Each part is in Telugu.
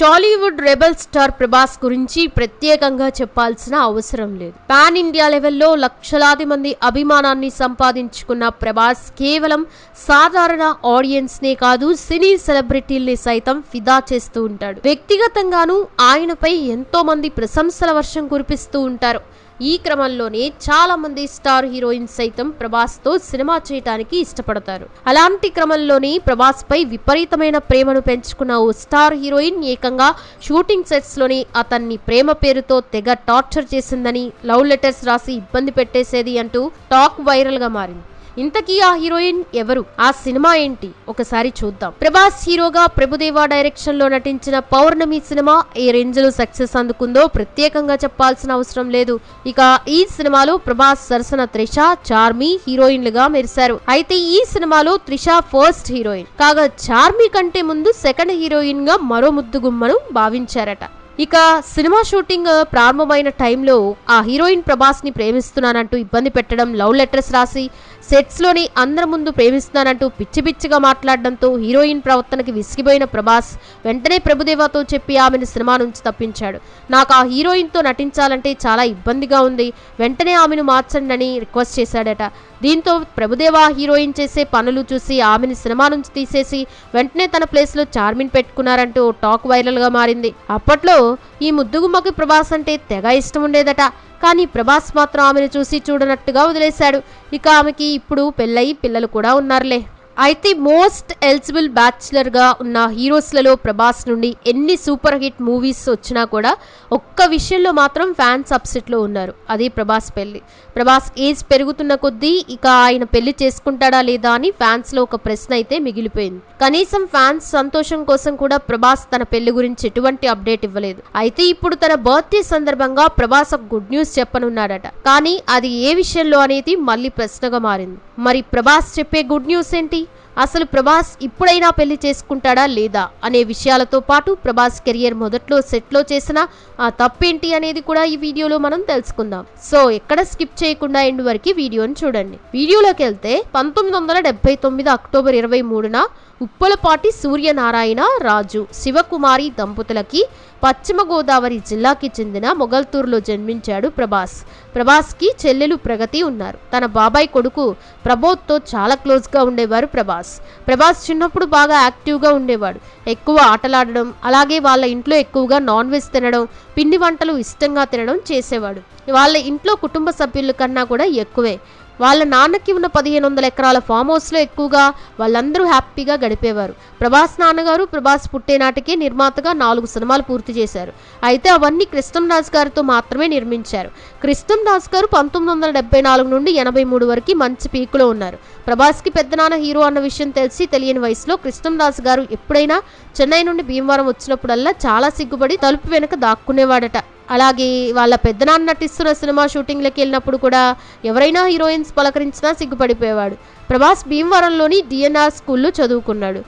టాలీవుడ్ రెబల్ స్టార్ ప్రభాస్ గురించి ప్రత్యేకంగా చెప్పాల్సిన అవసరం లేదు. పాన్ ఇండియా లెవెల్లో లక్షలాది మంది అభిమానాన్ని సంపాదించుకున్న ప్రభాస్ కేవలం సాధారణ ఆడియన్స్ నే కాదు సినీ సెలబ్రిటీల్ని సైతం ఫిదా చేస్తూ ఉంటాడు. వ్యక్తిగతంగానూ ఆయనపై ఎంతో మంది ప్రశంసల వర్షం కురిపిస్తూ ఉంటారు. ఈ క్రమంలోనే చాలా మంది స్టార్ హీరోయిన్స్ సైతం ప్రభాస్తో సినిమా చేయటానికి ఇష్టపడతారు. అలాంటి క్రమంలోనే ప్రభాస్ పై విపరీతమైన ప్రేమను పెంచుకున్న ఓ స్టార్ హీరోయిన్ ఏకంగా షూటింగ్ సెట్స్లోని అతన్ని ప్రేమ పేరుతో తెగ టార్చర్ చేసిందని లవ్ లెటర్స్ రాసి ఇబ్బంది పెట్టేసేది అంటూ టాక్ వైరల్గా మారింది. ఇంతకీ ఆ హీరోయిన్ ఎవరు? ఆ సినిమా ఏంటి? ఒకసారి చూద్దాం. ప్రభాస్ హీరోగా ప్రభుదేవా డైరెక్షన్లో నటించిన పౌర్ణమి సినిమా ఏ రేంజ్లో సక్సెస్ అందుకుందో ప్రత్యేకంగా చెప్పాల్సిన అవసరం లేదు. ఇక ఈ సినిమాలో ప్రభాస్ సరసన త్రిష చార్మి హీరోయిన్లుగా మెరిశారు. అయితే ఈ సినిమాలో త్రిష ఫస్ట్ హీరోయిన్. కాగా చార్మి కంటే ముందు సెకండ్ హీరోయిన్గా మరో ముద్దుగుమ్మను భావించారట. ఇక సినిమా షూటింగ్ ప్రారంభమైన టైంలో ఆ హీరోయిన్ ప్రభాస్ని ప్రేమిస్తున్నానంటూ ఇబ్బంది పెట్టడం లవ్ లెటర్స్ రాసి సెట్స్లోని అందరి ముందు ప్రేమిస్తున్నానంటూ పిచ్చి పిచ్చిగా మాట్లాడడంతో హీరోయిన్ ప్రవర్తనకి విసిగిపోయిన ప్రభాస్ వెంటనే ప్రభుదేవాతో చెప్పి ఆమెను సినిమా నుంచి తప్పించాడు. నాకు ఆ హీరోయిన్తో నటించాలంటే చాలా ఇబ్బందిగా ఉంది. వెంటనే ఆమెను మార్చండి అని రిక్వెస్ట్ చేశాడట. దీంతో ప్రభుదేవా హీరోయిన్ చేసే పనులు చూసి ఆమెని సినిమా నుంచి తీసేసి వెంటనే తన ప్లేస్లో చార్మిన్ పెట్టుకున్నారంటూ టాక్ వైరల్గా మారింది. అప్పట్లో ఈ ముద్దుగుమ్మకి ప్రభాస్ అంటే తెగ ఇష్టం ఉండేదట. కానీ ప్రభాస్ మాత్రం ఆమెను చూసి చూడనట్టుగా వదిలేశాడు. ఇక ఆమెకి ఇప్పుడు పెళ్ళయి పిల్లలు కూడా ఉన్నారులే. అయితే మోస్ట్ ఎలిజిబుల్ బ్యాచులర్గా ఉన్న హీరోస్లలో ప్రభాస్ నుండి ఎన్ని సూపర్ హిట్ మూవీస్ వచ్చినా కూడా ఒక్క విషయంలో మాత్రం ఫ్యాన్స్ అప్సెట్లో ఉన్నారు. అది ప్రభాస్ పెళ్ళి ప్రభాస్ ఏజ్ పెరుగుతున్న కొద్దీ ఇక ఆయన పెళ్ళి చేసుకుంటాడా లేదా అని ఫ్యాన్స్లో ఒక ప్రశ్న అయితే మిగిలిపోయింది. కనీసం ఫ్యాన్స్ సంతోషం కోసం కూడా ప్రభాస్ తన పెళ్ళి గురించి ఎటువంటి అప్డేట్ ఇవ్వలేదు. అయితే ఇప్పుడు తన బర్త్డే సందర్భంగా ప్రభాస్ ఒక గుడ్ న్యూస్ చెప్పనున్నాడట. కానీ అది ఏ విషయంలో అనేది మళ్ళీ ప్రశ్నగా మారింది. మరి ప్రభాస్ చెప్పే గుడ్ న్యూస్ ఏంటి? అసలు ప్రభాస్ ఇప్పుడైనా పెళ్ళి చేసుకుంటాడా లేదా అనే విషయాలతో పాటు ప్రభాస్ కెరియర్ మొదట్లో సెట్లో చేసిన ఆ తప్పేంటి అనేది కూడా ఈ వీడియోలో మనం తెలుసుకుందాం. సో ఎక్కడ స్కిప్ చేయకుండా ఎండ్ వరకు వీడియోని చూడండి. వీడియోలోకి వెళ్తే పంతొమ్మిది వందల డెబ్బై తొమ్మిది అక్టోబర్ ఇరవై మూడున ఉప్పలపాటి సూర్యనారాయణ రాజు శివకుమారి దంపతులకి పశ్చిమ గోదావరి జిల్లాకి చెందిన మొగల్తూరులో జన్మించాడు ప్రభాస్. ప్రభాస్కి చెల్లెలు ప్రగతి ఉన్నారు. తన బాబాయ్ కొడుకు ప్రభోత్తో చాలా క్లోజ్గా ఉండేవారు ప్రభాస్. ప్రభాస్ చిన్నప్పుడు బాగా యాక్టివ్గా ఉండేవాడు. ఎక్కువ ఆటలాడడం అలాగే వాళ్ళ ఇంట్లో ఎక్కువగా నాన్ వెజ్ తినడం పిండి వంటలు ఇష్టంగా తినడం చేసేవాడు. వాళ్ళ ఇంట్లో కుటుంబ సభ్యుల కన్నా కూడా ఎక్కువే. వాళ్ళ నాన్నకి ఉన్న పదిహేను వందల ఎకరాల ఫామ్ హౌస్లో ఎక్కువగా వాళ్ళందరూ హ్యాపీగా గడిపేవారు. ప్రభాస్ నాన్నగారు ప్రభాస్ పుట్టేనాటికే నిర్మాతగా నాలుగు సినిమాలు పూర్తి చేశారు. అయితే అవన్నీ కృష్ణంరాజ్ గారితో మాత్రమే నిర్మించారు. కృష్ణంరాజ్ గారు పంతొమ్మిది వందల డెబ్బై నాలుగు నుండి ఎనభై మూడు వరకు మంచి పీకులో ఉన్నారు. ప్రభాస్కి పెద్దనాన్న హీరో అన్న విషయం తెలిసి తెలియని వయసులో కృష్ణం దాస్ గారు ఎప్పుడైనా చెన్నై నుండి భీమవరం వచ్చినప్పుడల్లా చాలా సిగ్గుపడి తలుపు వెనుక దాక్కునేవాడట. అలాగే వాళ్ళ పెద్దనాన్న నటిస్తున్న సినిమా షూటింగ్లకి వెళ్ళినప్పుడు కూడా ఎవరైనా హీరోయిన్స్ పలకరించినా సిగ్గుపడిపోయేవాడు. ప్రభాస్ భీమవరంలోని డిఎన్ఆర్ స్కూల్లో చదువుకున్నాడు.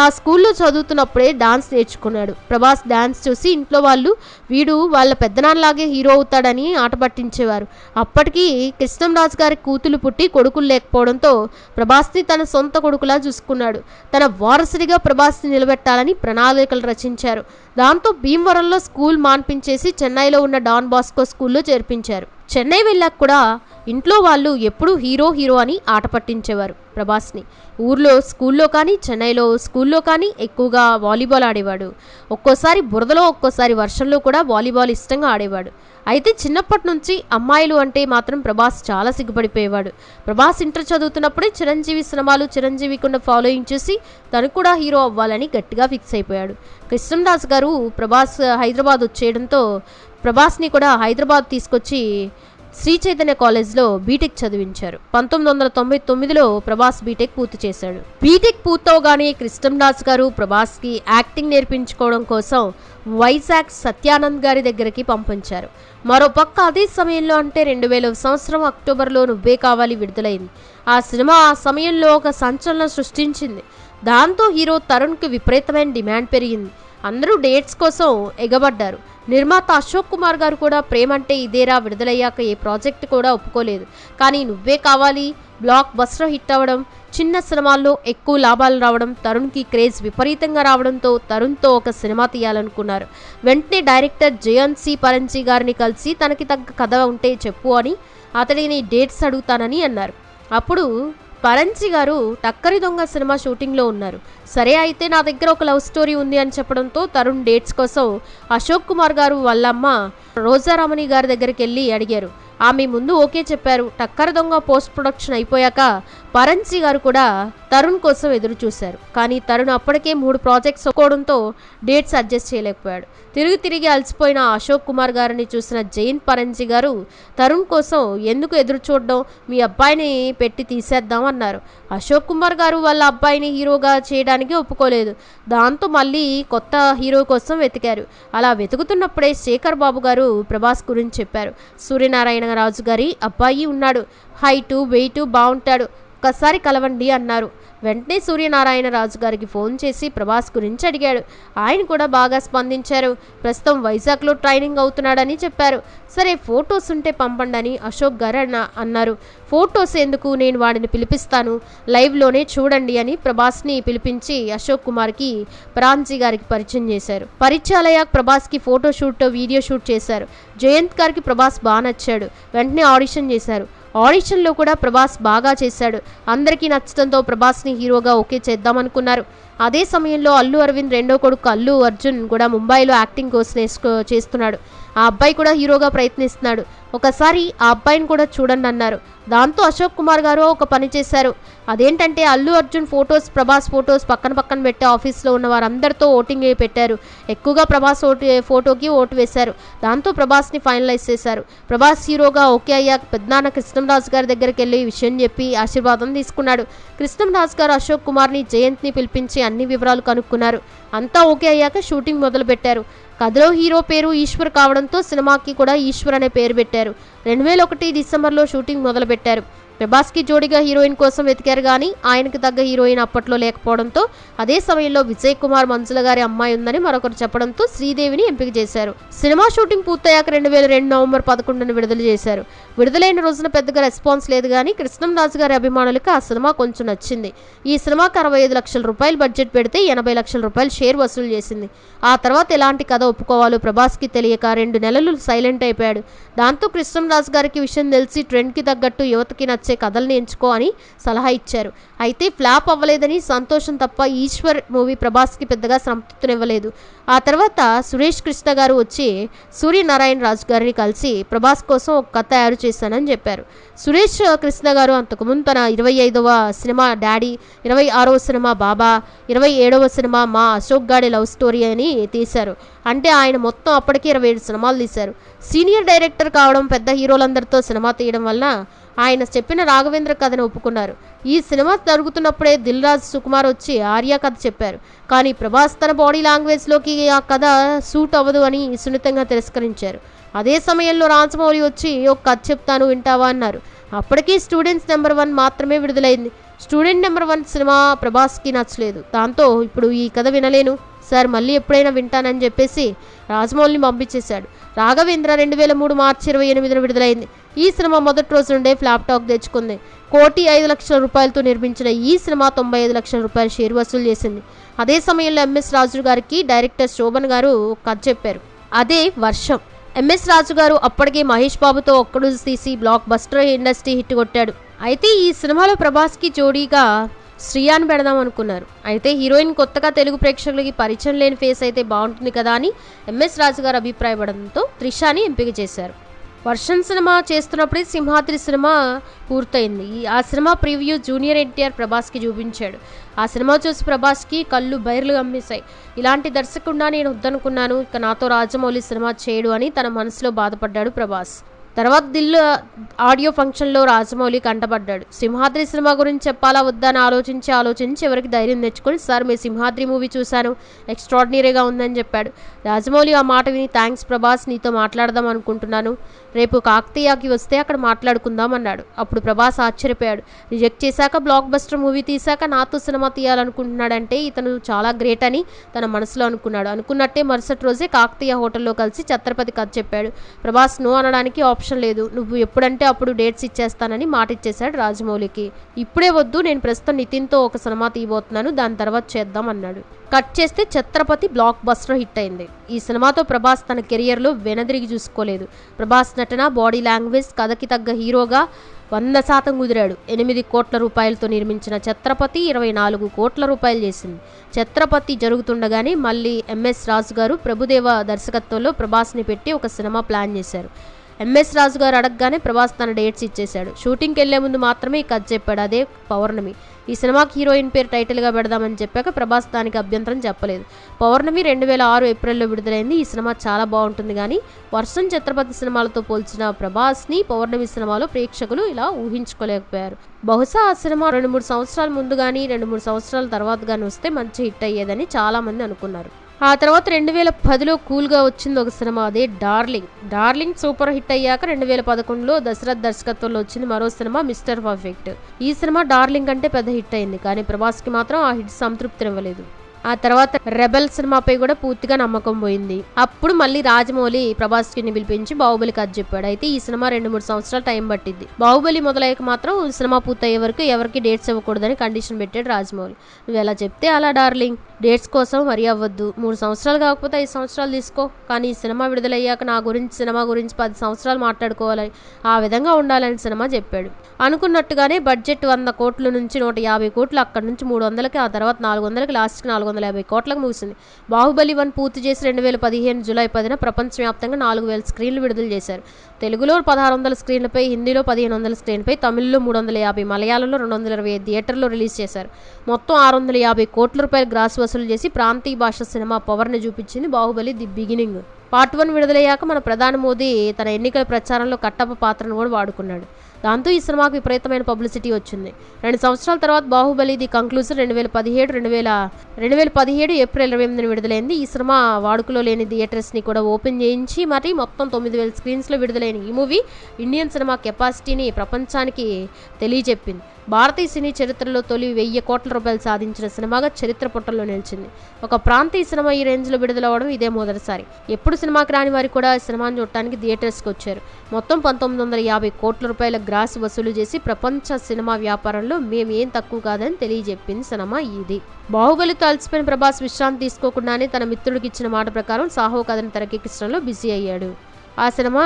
ఆ స్కూల్లో చదువుతున్నప్పుడే డాన్స్ నేర్చుకున్నాడు. ప్రభాస్ డాన్స్ చూసి ఇంట్లో వాళ్ళు వీడు వాళ్ళ పెద్దనాన్నలాగే హీరో అవుతాడని ఆట పట్టించేవారు. అప్పటికి కృష్ణంరాజు గారి కూతులు పుట్టి కొడుకులు లేకపోవడంతో ప్రభాస్ని తన సొంత కొడుకులా చూసుకున్నాడు. తన వారసుడిగా ప్రభాస్ని నిలబెట్టాలని ప్రణాళికలు రచించారు. దాంతో భీమవరంలో స్కూల్ మాన్పించేసి చెన్నైలో ఉన్న డాన్ బాస్కో స్కూల్లో చేర్పించారు. చెన్నై వెళ్ళాక కూడా ఇంట్లో వాళ్ళు ఎప్పుడూ హీరో హీరో అని ఆట పట్టించేవారు ప్రభాస్ని. ఊర్లో స్కూల్లో కానీ చెన్నైలో స్కూల్లో కానీ ఎక్కువగా వాలీబాల్ ఆడేవాడు. ఒక్కోసారి బురదలో ఒక్కోసారి వర్షంలో కూడా వాలీబాల్ ఇష్టంగా ఆడేవాడు. అయితే చిన్నప్పటి నుంచి అమ్మాయిలు అంటే మాత్రం ప్రభాస్ చాలా సిగ్గుపడిపోయేవాడు. ప్రభాస్ ఇంటర్ చదువుతున్నప్పుడే చిరంజీవి సినిమాలు చిరంజీవికి ఉన్న ఫాలోయింగ్ చూసి తను కూడా హీరో అవ్వాలని గట్టిగా ఫిక్స్ అయిపోయాడు. కృష్ణందాస్ గారు ప్రభాస్ హైదరాబాద్ వచ్చేయడంతో ప్రభాస్ని కూడా హైదరాబాద్ తీసుకొచ్చి శ్రీ చైతన్య కాలేజ్లో బీటెక్ చదివించారు. పంతొమ్మిది వందల తొంభై తొమ్మిదిలో ప్రభాస్ బీటెక్ పూర్తి చేశాడు. బీటెక్ పూర్తవగానే కృష్ణందాస్ గారు ప్రభాస్కి యాక్టింగ్ నేర్పించుకోవడం కోసం వైజాగ్ సత్యానంద్ గారి దగ్గరికి పంపించారు. మరోపక్క అదే సమయంలో అంటే రెండు వేల సంవత్సరం అక్టోబర్లో నువ్వే కావాలి విడుదలైంది. ఆ సినిమా ఆ సమయంలో ఒక సంచలనం సృష్టించింది. దాంతో హీరో తరుణ్కి విపరీతమైన డిమాండ్ పెరిగింది. అందరూ డేట్స్ కోసం ఎగబడ్డారు. నిర్మాత అశోక్ కుమార్ గారు కూడా ప్రేమంటే ఇదేరా విడుదలయ్యాక ఏ ప్రాజెక్ట్ కూడా ఒప్పుకోలేదు. కానీ నువ్వే కావాలి బ్లాక్ బస్టర్ హిట్ అవ్వడం చిన్న సినిమాల్లో ఎక్కువ లాభాలు రావడం తరుణ్కి క్రేజ్ విపరీతంగా రావడంతో తరుణ్తో ఒక సినిమా తీయాలనుకున్నారు. వెంటనే డైరెక్టర్ జయంత్ సి పరంజీ గారిని కలిసి తనకి తగ్గ కథ ఉంటే చెప్పు అని అతడిని డేట్స్ అడుగుతానని అన్నారు. అప్పుడు పరంచి గారు టక్కరి దొంగ సినిమా షూటింగ్లో ఉన్నారు. సరే అయితే నా దగ్గర ఒక లవ్ స్టోరీ ఉంది అని చెప్పడంతో తరుణ్ డేట్స్ కోసం అశోక్ కుమార్ గారు వాళ్ళమ్మ రోజారామణి గారి దగ్గరికి వెళ్ళి అడిగారు. ఆమె ముందు ఓకే చెప్పారు. టక్కర దొంగ పోస్ట్ ప్రొడక్షన్ అయిపోయాక పరంజీ గారు కూడా తరుణ్ కోసం ఎదురు చూశారు కానీ తరుణ్ అప్పటికే మూడు ప్రాజెక్ట్స్ ఒక్కోవడంతో డేట్స్ అడ్జస్ట్ చేయలేకపోయాడు. తిరిగి తిరిగి అలసిపోయిన అశోక్ కుమార్ గారిని చూసిన జైన్ పరంజీ గారు తరుణ్ కోసం ఎందుకు ఎదురు చూడడం మీ అబ్బాయిని పెట్టి తీసేద్దాం అన్నారు. అశోక్ కుమార్ గారు వాళ్ళ అబ్బాయిని హీరోగా చేయడానికి ఒప్పుకోలేదు. దాంతో మళ్ళీ కొత్త హీరో కోసం వెతికారు. అలా వెతుకుతున్నప్పుడే శేఖర్ బాబు గారు ప్రభాస్ గురించి చెప్పారు. సూర్యనారాయణ రాజు గారి అబ్బాయి ఉన్నాడు. హైటు వెయిటు బాగుంటాడు ఒక్కసారి కలవండి అన్నారు. వెంటనే సూర్యనారాయణ రాజు గారికి ఫోన్ చేసి ప్రభాస్ గురించి అడిగాడు. ఆయన కూడా బాగా స్పందించారు. ప్రస్తుతం వైజాగ్లో ట్రైనింగ్ అవుతున్నాడని చెప్పారు. సరే ఫొటోస్ ఉంటే పంపండి అని అశోక్ గారు అన్న అన్నారు. ఫొటోస్ ఎందుకు? నేను వాడిని పిలిపిస్తాను. లైవ్లోనే చూడండి అని ప్రభాస్ని పిలిపించి అశోక్ కుమార్కి ప్రాంజీ గారికి పరిచయం చేశారు. పరిచయాలయ్యాక ప్రభాస్కి ఫోటో షూట్ వీడియో షూట్ చేశారు. జయంత్ గారికి ప్రభాస్ బాగా నచ్చాడు. వెంటనే ఆడిషన్ చేశారు. ఆడిషన్లో కూడా ప్రభాస్ బాగా చేశాడు. అందరికీ నచ్చడంతో ప్రభాస్ని హీరోగా ఓకే చేద్దామనుకున్నారు. అదే సమయంలో అల్లు అరవింద్ రెండో కొడుకు అల్లు అర్జున్ కూడా ముంబైలో యాక్టింగ్ కోర్స్ నేర్చుకో చేస్తున్నాడు. ఆ అబ్బాయి కూడా హీరోగా ప్రయత్నిస్తున్నాడు. ఒకసారి ఆ అబ్బాయిని కూడా చూడండి అన్నారు. దాంతో అశోక్ కుమార్ గారు ఒక పని చేశారు. అదేంటంటే అల్లు అర్జున్ ఫొటోస్ ప్రభాస్ ఫొటోస్ పక్కన పక్కన పెట్టి ఆఫీస్లో ఉన్న వారందరితో ఓటింగ్ పెట్టారు. ఎక్కువగా ప్రభాస్ ఓటు ఫోటోకి ఓటు వేశారు. దాంతో ప్రభాస్ని ఫైనలైజ్ చేశారు. ప్రభాస్ హీరోగా ఓకే అయ్యాక పెద్దనాన్న కృష్ణంరాజు గారి దగ్గరికి వెళ్ళి విషయం చెప్పి ఆశీర్వాదం తీసుకున్నాడు. కృష్ణంరాజు గారు అశోక్ కుమార్ని జయంత్ని పిలిపించి అన్ని వివరాలు కనుక్కున్నారు. అంతా ఓకే అయ్యాక షూటింగ్ మొదలుపెట్టారు. కథలో హీరో పేరు ఈశ్వర్ కావడంతో సినిమాకి కూడా ఈశ్వర్ అనే పేరు పెట్టారు. రెండు వేల ఒకటి డిసెంబర్లో షూటింగ్ మొదలుపెట్టారు. ప్రభాస్కి జోడిగా హీరోయిన్ కోసం వెతికారు కానీ ఆయనకు తగ్గ హీరోయిన్ అప్పట్లో లేకపోవడంతో అదే సమయంలో విజయ్ కుమార్ మంజుల గారి అమ్మాయి ఉందని మరొకరు చెప్పడంతో శ్రీదేవిని ఎంపిక చేశారు. సినిమా షూటింగ్ పూర్తయ్యాక రెండు వేల రెండు నవంబర్ పదకొండున విడుదల చేశారు. విడుదలైన రోజున పెద్దగా రెస్పాన్స్ లేదు కానీ కృష్ణంరాజు గారి అభిమానులకు ఆ సినిమా కొంచెం నచ్చింది. ఈ సినిమాకి అరవై ఐదు లక్షల రూపాయలు బడ్జెట్ పెడితే ఎనభై లక్షల రూపాయలు షేర్ వసూలు చేసింది. ఆ తర్వాత ఎలాంటి కథ ఒప్పుకోవాలో ప్రభాస్కి తెలియక రెండు నెలలు సైలెంట్ అయిపోయాడు. దాంతో కృష్ణం కృష్ణంరాజు గారికి విషయం తెలిసి ట్రెండ్కి తగ్గట్టు యువతకి నచ్చే కథల్ని ఎంచుకో అని సలహా ఇచ్చారు. అయితే ఫ్లాప్ అవ్వలేదని సంతోషం తప్ప ఈశ్వర్ మూవీ ప్రభాస్కి పెద్దగా సంతృప్తినివ్వలేదు. ఆ తర్వాత సురేష్ కృష్ణ గారు వచ్చి సూర్యనారాయణ రాజు గారిని కలిసి ప్రభాస్ కోసం ఒక కథ తయారు చేశానని చెప్పారు. సురేష్ కృష్ణ గారు అంతకుముందు తన ఇరవై ఐదవ సినిమా డాడీ ఇరవై ఆరవ సినిమా బాబా ఇరవై ఏడవ సినిమా మా అశోక్ గాడి లవ్ స్టోరీ అని తీశారు. అంటే ఆయన మొత్తం అప్పటికే ఇరవై ఏడు సినిమాలు తీశారు. సీనియర్ డైరెక్టర్ కావడం పెద్ద హీరోలందరితో సినిమా తీయడం వలన ఆయన చెప్పిన రాఘవేంద్ర కథను ఒప్పుకున్నారు. ఈ సినిమా జరుగుతున్నప్పుడే దిల్ రాజ్ సుకుమార్ వచ్చి ఆర్య కథ చెప్పారు. కానీ ప్రభాస్ తన బాడీ లాంగ్వేజ్లోకి ఆ కథ సూట్ అవ్వదు అని సున్నితంగా తిరస్కరించారు. అదే సమయంలో రాజమౌళి వచ్చి ఒక కథ చెప్తాను వింటావా? అన్నారు. అప్పటికీ స్టూడెంట్స్ నెంబర్ వన్ మాత్రమే విడుదలైంది. స్టూడెంట్ నెంబర్ వన్ సినిమా ప్రభాస్కి నచ్చలేదు. దాంతో ఇప్పుడు ఈ కథ వినలేను. సార్ మళ్ళీ ఎప్పుడైనా వింటానని చెప్పేసి రాజమౌళిని పంపించేశాడు. రాఘవేంద్ర రెండు వేల మూడు మార్చి ఇరవై ఎనిమిదిన విడుదలైంది. ఈ సినిమా మొదటి రోజు నుండే ఫ్లాప్ టాక్ తెచ్చుకుంది. కోటి ఐదు లక్షల రూపాయలతో నిర్మించిన ఈ సినిమా తొంభై ఐదు లక్షల రూపాయల షేర్ వసూలు చేసింది. అదే సమయంలో ఎంఎస్ రాజు గారికి డైరెక్టర్ శోభన్ గారు కథ చెప్పారు. అదే వర్షం. ఎంఎస్ రాజు గారు అప్పటికే మహేష్ బాబుతో ఒక్కడు తీసి బ్లాక్ బస్టర్ ఇండస్ట్రీ హిట్ కొట్టాడు. అయితే ఈ సినిమాలో ప్రభాస్కి జోడీగా శ్రియాని పెడదాం అనుకున్నారు. అయితే హీరోయిన్ కొత్తగా తెలుగు ప్రేక్షకులకి పరిచయం లేని ఫేస్ అయితే బాగుంటుంది కదా అని ఎంఎస్ రాజు గారు అభిప్రాయపడంతో త్రిషాని ఎంపిక చేశారు. వర్షం సినిమా చేస్తున్నప్పుడే సింహాద్రి సినిమా పూర్తయింది. ఈ- ఆ సినిమా ప్రివ్యూ జూనియర్ ఎన్టీఆర్ ప్రభాస్కి చూపించాడు. ఆ సినిమా చూసి ప్రభాస్కి కళ్ళు బైర్లు గమ్మేశాయి ఇలాంటి దర్శకుండా నేను వద్దనుకున్నాను. ఇక నాతో రాజమౌళి సినిమా చేయడు అని తన మనసులో బాధపడ్డాడు ప్రభాస్. తర్వాత దిల్ ఆడియో ఫంక్షన్లో రాజమౌళి కంటపడ్డాడు. సింహాద్రి సినిమా గురించి చెప్పాలా వద్దా అని ఆలోచించి ఆలోచించి చివరికి ధైర్యం తెచ్చుకొని సార్ మీ సింహాద్రి మూవీ చూశాను. ఎక్స్ట్రాడినరీగా ఉందని చెప్పాడు. రాజమౌళి ఆ మాట విని థ్యాంక్స్ ప్రభాస్ నీతో మాట్లాడదాం అనుకుంటున్నాను. రేపు కాకతీయకి వస్తే అక్కడ మాట్లాడుకుందాం అన్నాడు. అప్పుడు ప్రభాస్ ఆశ్చర్యపోయాడు. రిజెక్ట్ చేశాక బ్లాక్ బస్టర్ మూవీ తీశాక నాతో సినిమా తీయాలనుకుంటున్నాడంటే ఇతను చాలా గ్రేట్ అని తన మనసులో అనుకున్నాడు. అనుకున్నట్టే మరుసటి రోజే కాకతీయ హోటల్లో కలిసి ఛత్రపతి కథ చెప్పాడు. ప్రభాస్ నో అనడానికి ఆప్షన్ ఆప్షన్ లేదు. నువ్వు ఎప్పుడంటే అప్పుడు డేట్స్ ఇచ్చేస్తానని మాట ఇచ్చేశాడు రాజమౌళికి. ఇప్పుడే వద్దు నేను ప్రస్తుతం నితిన్తో ఒక సినిమా తీయబోతున్నాను దాని తర్వాత చేద్దాం అన్నాడు. కట్ చేస్తే ఛత్రపతి బ్లాక్ బస్టర్ హిట్ అయింది. ఈ సినిమాతో ప్రభాస్ తన కెరియర్లో వెనదిరిగి చూసుకోలేదు. ప్రభాస్ నటన బాడీ లాంగ్వేజ్ కథకి తగ్గ హీరోగా వంద శాతం కుదిరాడు. ఎనిమిది కోట్ల రూపాయలతో నిర్మించిన ఛత్రపతి ఇరవై నాలుగు కోట్ల రూపాయలు చేసింది. ఛత్రపతి జరుగుతుండగానే మళ్ళీ ఎంఎస్ రాజు గారు ప్రభుదేవ దర్శకత్వంలో ప్రభాస్ని పెట్టి ఒక సినిమా ప్లాన్ చేశారు. ఎంఎస్ రాజు గారు అడగగానే ప్రభాస్ తన డేట్స్ ఇచ్చేశాడు. షూటింగ్కి వెళ్ళే ముందు మాత్రమే ఈ కథ చెప్పాడు అదే పౌర్ణమి. ఈ సినిమాకి హీరోయిన్ పేరు టైటిల్గా పెడదామని చెప్పాక ప్రభాస్ దానికి అభ్యంతరం చెప్పలేదు. పౌర్ణమి రెండు వేల ఆరు ఏప్రిల్లో విడుదలైంది. ఈ సినిమా చాలా బాగుంటుంది కానీ వర్షం ఛత్రపతి సినిమాలతో పోల్చిన ప్రభాస్ని పౌర్ణమి సినిమాలో ప్రేక్షకులు ఇలా ఊహించుకోలేకపోయారు. బహుశా ఆ సినిమా రెండు మూడు సంవత్సరాల ముందు కానీ రెండు మూడు సంవత్సరాల తర్వాత కానీ వస్తే మంచి హిట్ అయ్యేదని చాలామంది అనుకున్నారు. ఆ తర్వాత రెండు వేల పదిలో కూల్గా వచ్చింది ఒక సినిమా అదే డార్లింగ్. డార్లింగ్ సూపర్ హిట్ అయ్యాక రెండు వేల పదకొండులో దశరథ్ దర్శకత్వంలో వచ్చింది మరో సినిమా మిస్టర్ పర్ఫెక్ట్. ఈ సినిమా డార్లింగ్ అంటే పెద్ద హిట్ అయింది కానీ ప్రభాస్కి మాత్రం ఆ హిట్ సంతృప్తినివ్వలేదు ఆ తర్వాత రెబెల్ సినిమాపై కూడా పూర్తిగా నమ్మకం పోయింది. అప్పుడు మళ్ళీ రాజమౌళి ప్రభాస్కి పిలిపించి బాహుబలి కథ చెప్పాడు. అయితే ఈ సినిమా రెండు మూడు సంవత్సరాలు టైం పట్టింది బాహుబలి మొదలయ్యాక మాత్రం సినిమా పూర్తయ్యే వరకు ఎవరికి డేట్స్ ఇవ్వకూడదని కండిషన్ పెట్టాడు రాజమౌళి. నువ్వు ఎలా చెప్తే అలా డార్లింగ్. డేట్స్ కోసం వరి అవ్వద్దు. మూడు సంవత్సరాలు కాకపోతే ఐదు సంవత్సరాలు తీసుకో. కానీ ఈ సినిమా విడుదలయ్యాక నా గురించి సినిమా గురించి పది సంవత్సరాలు మాట్లాడుకోవాలని ఆ విధంగా ఉండాలని సినిమా చెప్పాడు. అనుకున్నట్టుగానే బడ్జెట్ వంద కోట్ల నుంచి నూట యాభై కోట్లు అక్కడి నుంచి మూడు వందలకి ఆ తర్వాత నాలుగు వందలకి లాస్ట్కి నాలుగు వందల యాభై కోట్లకు ముగిసింది. బాహుబలి వన్ పూర్తి చేసి రెండు వేల పదిహేను జూలై పదిన ప్రపంచవ్యాప్తంగా నాలుగు వేల స్క్రీన్లు విడుదల చేశారు. తెలుగులో పదహారు వందల స్క్రీన్లపై హిందీలో పదిహేను వందల స్క్రీన్పై తమిళ్ళో మూడు వందల యాభై మలయాళంలో రెండు వందల ఇరవై ఐదు థియేటర్లో రిలీజ్ చేశారు. మొత్తం ఆరు వందల యాభై కోట్ల రూపాయలు గ్రాస్ వసూలు చేసి ప్రాంతీయ భాష సినిమా పవర్ని చూపించింది Baahubali the beginning. Part one విడుదలయ్యాక మన ప్రధాని మోదీ తన ఎన్నికల ప్రచారంలో కట్టప్ప పాత్రను కూడా వాడుకున్నాడు. దాంతో ఈ సినిమాకు విపరీతమైన పబ్లిసిటీ వచ్చింది. రెండు సంవత్సరాల తర్వాత బాహుబలి ది కంక్లూజన్ రెండు వేల పదిహేడు రెండు వేల రెండు వేల పదిహేడు ఏప్రిల్ ఇరవై ఎనిమిదిని విడుదలైంది. ఈ సినిమా వాడుకలో లేని థియేటర్స్ని కూడా ఓపెన్ చేయించి మరి మొత్తం తొమ్మిది వేల స్క్రీన్స్లో విడుదలైన ఈ మూవీ ఇండియన్ సినిమా కెపాసిటీని ప్రపంచానికి తెలియజెప్పింది. భారతీయ సినీ చరిత్రలో తొలి వెయ్యి కోట్ల రూపాయలు సాధించిన సినిమాగా చరిత్ర పుటల్లో నిలిచింది. ఒక ప్రాంతీయ సినిమా ఈ రేంజ్లో విడుదలవడం ఇదే మొదటిసారి. ఎప్పుడు సినిమాకి రాని వారు కూడా సినిమాను చూడటానికి థియేటర్స్కి వచ్చారు. మొత్తం పంతొమ్మిది వందల యాభై కోట్ల రూపాయల గ్రాస్ వసూలు చేసి ప్రపంచ సినిమా వ్యాపారంలో మేము ఏం తక్కువ కాదని తెలియజెప్పింది సినిమా ఇది. బాహుబలితో అలసిపోయిన ప్రభాస్ విశ్రాంతి తీసుకోకుండానే తన మిత్రుడికి ఇచ్చిన మాట ప్రకారం సాహో కథను తెరకెక్కించడంలో బిజీ అయ్యాడు. ఆ సినిమా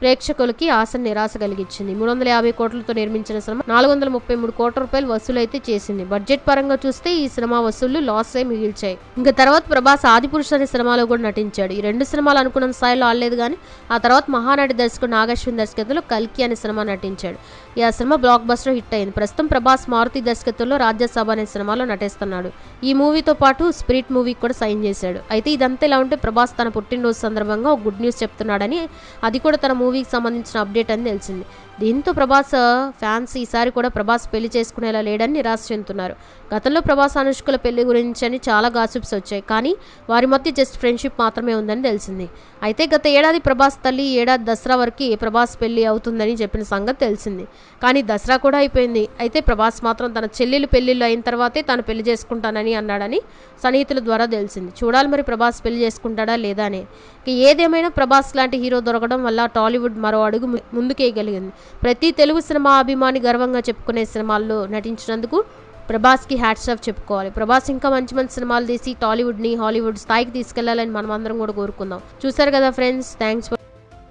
ప్రేక్షకులకి ఆశ నిరాశ కలిగించింది. మూడు వందల యాభై కోట్లతో నిర్మించిన సినిమా నాలుగు వందల ముప్పై మూడు కోట్ల రూపాయలు వసూలైతే చేసింది. బడ్జెట్ పరంగా చూస్తే ఈ సినిమా వసూళ్ళు లాస్ అయి మిగిల్చాయి. ఇంకా తర్వాత ప్రభాస్ ఆదిపురుష అనే సినిమాలో కూడా నటించాడు. ఈ రెండు సినిమాలు అనుకున్న స్థాయిలో ఆడలేదు కానీ ఆ తర్వాత మహానటి దర్శకుడు నాగశ్విన్ దర్శకత్వంలో కల్కి అనే సినిమా నటించాడు. ఈ ఆ సినిమా బ్లాక్ బస్టర్ హిట్ అయింది. ప్రస్తుతం ప్రభాస్ మారుతి దర్శకత్వంలో రాజ్యసభ అనే సినిమాలో నటిస్తున్నాడు. ఈ మూవీతో పాటు స్పిరిట్ మూవీకి కూడా సైన్ చేశాడు. అయితే ఇదంతా ఇలా ఉంటే ప్రభాస్ తన పుట్టినరోజు సందర్భంగా ఒక గుడ్ న్యూస్ చెప్తున్నాడని అది కూడా తన మూవీకి సంబంధించిన అప్డేట్ అని తెలిసింది. దీంతో ప్రభాస్ ఫ్యాన్స్ ఈసారి కూడా ప్రభాస్ పెళ్ళి చేసుకునేలా లేడని నిరాశ చెందుతున్నారు. గతంలో ప్రభాస్ అనుష్కల పెళ్ళి గురించి అని చాలా గాసిప్స్ వచ్చాయి. కానీ వారి మధ్య జస్ట్ ఫ్రెండ్షిప్ మాత్రమే ఉందని తెలిసింది. అయితే గత ఏడాది ప్రభాస్ తల్లి ఏడాది దసరా వరకు ప్రభాస్ పెళ్ళి అవుతుందని చెప్పిన సంగతి తెలిసింది. కానీ దసరా కూడా అయిపోయింది. అయితే ప్రభాస్ మాత్రం తన చెల్లెలు పెళ్ళిళ్ళు అయిన తర్వాతే తాను పెళ్ళి చేసుకుంటానని అన్నాడని సన్నిహితుల ద్వారా తెలిసింది. చూడాలి మరి ప్రభాస్ పెళ్ళి చేసుకుంటాడా లేదా అని. ఏదేమైనా ప్రభాస్ లాంటి హీరో దొరకడం వల్ల టాలీవుడ్ మరో అడుగు ముందుకేయగలిగింది. ప్రతి తెలుగు సినిమా అభిమాని గర్వంగా చెప్పుకునే సినిమాల్లో నటించినందుకు ప్రభాస్కి హ్యాట్స్ ఆఫ్ చెప్పుకోవాలి. ప్రభాస్ ఇంకా మంచి మంచి సినిమాలు తీసి టాలీవుడ్ని హాలీవుడ్ స్థాయికి తీసుకెళ్ళాలని మనం అందరం కూడా కోరుకుందాం. చూసారు కదా ఫ్రెండ్స్ థ్యాంక్స్ ఫర్